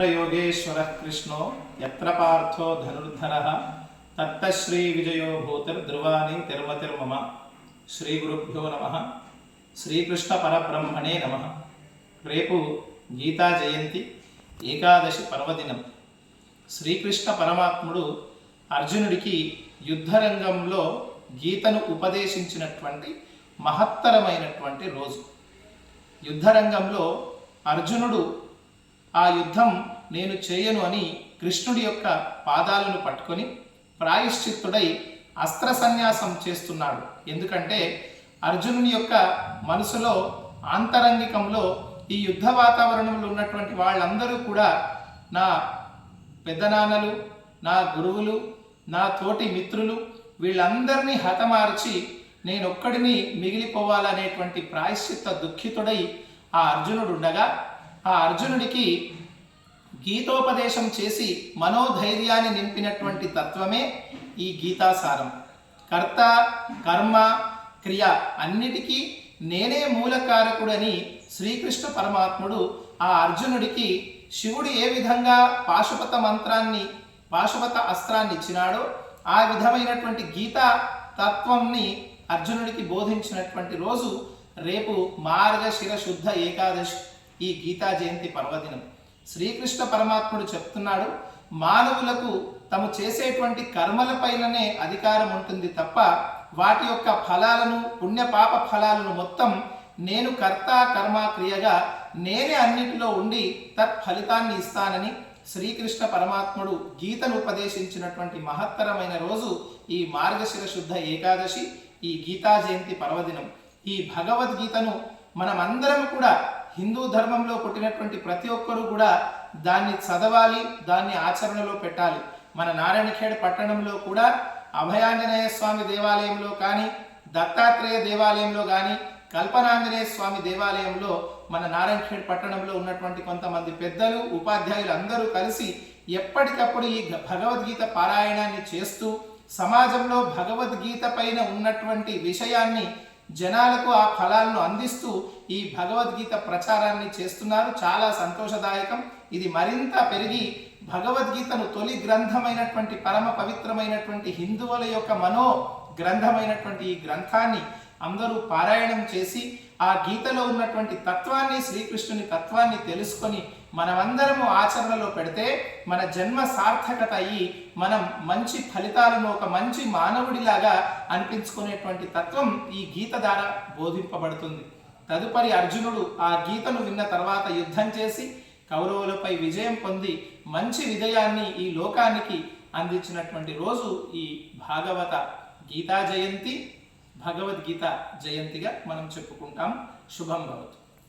ఎత్ర యోగేశ్వర కృష్ణో ఎత్ర పార్థో ధనుర్ధర తత్తశ్రీ విజయో భూతిర్ధ్రువాని తిరుమతిర్మమ శ్రీ గురుభ్యో నమ. శ్రీకృష్ణ పరబ్రహ్మణే నమ. రేపు గీతా జయంతి ఏకాదశి పర్వదినం. శ్రీకృష్ణ పరమాత్ముడు అర్జునుడికి యుద్ధరంగంలో గీతను ఉపదేశించినటువంటి మహత్తరమైనటువంటి రోజు. యుద్ధరంగంలో అర్జునుడు ఆ యుద్ధం నేను చేయను అని కృష్ణుడి యొక్క పాదాలను పట్టుకొని ప్రాయశ్చిత్తుడై అస్త్ర సన్యాసం చేస్తున్నాడు. ఎందుకంటే అర్జునుని యొక్క మనసులో ఆంతరంగికంలో ఈ యుద్ధ వాతావరణంలో ఉన్నటువంటి వాళ్ళందరూ కూడా నా పెద్దనాన్నలు నా గురువులు నా తోటి మిత్రులు వీళ్ళందరినీ హతమార్చి నేనొక్కడిని మిగిలిపోవాలనేటువంటి ప్రాయశ్చిత్త దుఃఖితుడై ఆ అర్జునుడు ఉండగా ఆ అర్జునుడికి గీతోపదేశం చేసి మనోధైర్యాన్ని నింపినటువంటి తత్వమే ఈ గీతాసారం. కర్త కర్మ క్రియ అన్నిటికీ నేనే మూలకారకుడని శ్రీకృష్ణ పరమాత్ముడు ఆ అర్జునుడికి శివుడు ఏ విధంగా పాశుపత మంత్రాన్ని పాశుపత అస్త్రాన్ని ఇచ్చినాడో ఆ విధమైనటువంటి గీతా తత్వంని అర్జునుడికి బోధించినటువంటి రోజు రేపు మార్గశిర శుద్ధ ఏకాదశి. ఈ గీతా జయంతి పర్వదినం. శ్రీకృష్ణ పరమాత్ముడు చెప్తున్నాడు మానవులకు తము చేసేటువంటి కర్మలపైననే అధికారం ఉంటుంది తప్ప వాటి యొక్క ఫలాలను పుణ్యపాప ఫలాలను మొత్తం నేను కర్త కర్మ క్రియగా నేనే అన్నిటిలో ఉండి తత్ ఫలితాన్ని ఇస్తానని శ్రీకృష్ణ పరమాత్ముడు గీతను ఉపదేశించినటువంటి మహత్తరమైన రోజు ఈ మార్గశిర శుద్ధ ఏకాదశి ఈ గీతా జయంతి పర్వదినం. ఈ భగవద్గీతను మనమందరం కూడా హిందూ ధర్మంలో పుట్టినటువంటి ప్రతి ఒక్కరూ కూడా దాన్ని చదవాలి దాన్ని ఆచరణలో పెట్టాలి. మన నారాయణఖేడ్ పట్టణంలో కూడా అభయాంజనేయ స్వామి దేవాలయంలో కానీ దత్తాత్రేయ దేవాలయంలో కానీ కల్పనాంజనేయ స్వామి దేవాలయంలో మన నారాయణఖేడ్ పట్టణంలో ఉన్నటువంటి కొంతమంది పెద్దలు ఉపాధ్యాయులు అందరూ కలిసి ఎప్పటికప్పుడు ఈ భగవద్గీత పారాయణాన్ని చేస్తూ సమాజంలో భగవద్గీత పైన ఉన్నటువంటి విషయాన్ని జనాలకు ఆ ఫలాలను అందిస్తూ ఈ భగవద్గీత ప్రచారాన్ని చేస్తున్నారు. చాలా సంతోషదాయకం. ఇది మరింత పెరిగి భగవద్గీతను తొలి గ్రంథమైనటువంటి పరమ పవిత్రమైనటువంటి హిందువుల యొక్క మనో గ్రంథమైనటువంటి ఈ గ్రంథాన్ని అందరూ పారాయణం చేసి ఆ గీతలో ఉన్నటువంటి తత్వాన్ని శ్రీకృష్ణుని తత్వాన్ని తెలుసుకొని మనమందరము ఆచరణలో పెడితే మన జన్మ సార్థకత అయ్యి మనం మంచి ఫలితాలను ఒక మంచి మానవుడిలాగా అనిపించుకునేటువంటి తత్వం ఈ గీత ద్వారా బోధింపబడుతుంది. తదుపరి అర్జునుడు ఆ గీతను విన్న తర్వాత యుద్ధం చేసి కౌరవులపై విజయం పొంది మంచి విజయాన్ని ఈ లోకానికి అందించినటువంటి రోజు ఈ భాగవత గీతా జయంతి. భగవద్గీత జయంతిగా మనం చెప్పుకుంటాం. శుభం భవతు.